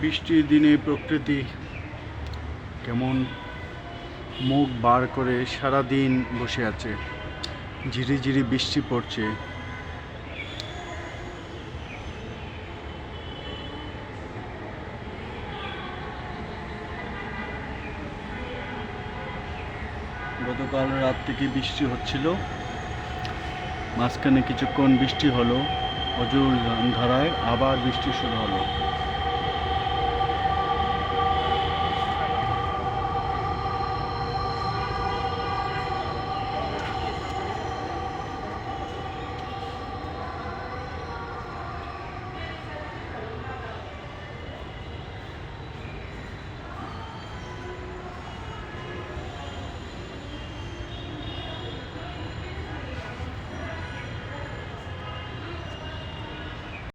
বৃষ্টির দিনে প্রকৃতি কেমন মুখ বার করে সারা দিন বসে আছে। ঝিরি ঝিরি বৃষ্টি পড়ছে। গতকাল রাত থেকে বৃষ্টি হচ্ছিল। মাঝখানে কিছুক্ষণ বৃষ্টি হলো। অজুর ধারায় আবার বৃষ্টি শুরু হলো।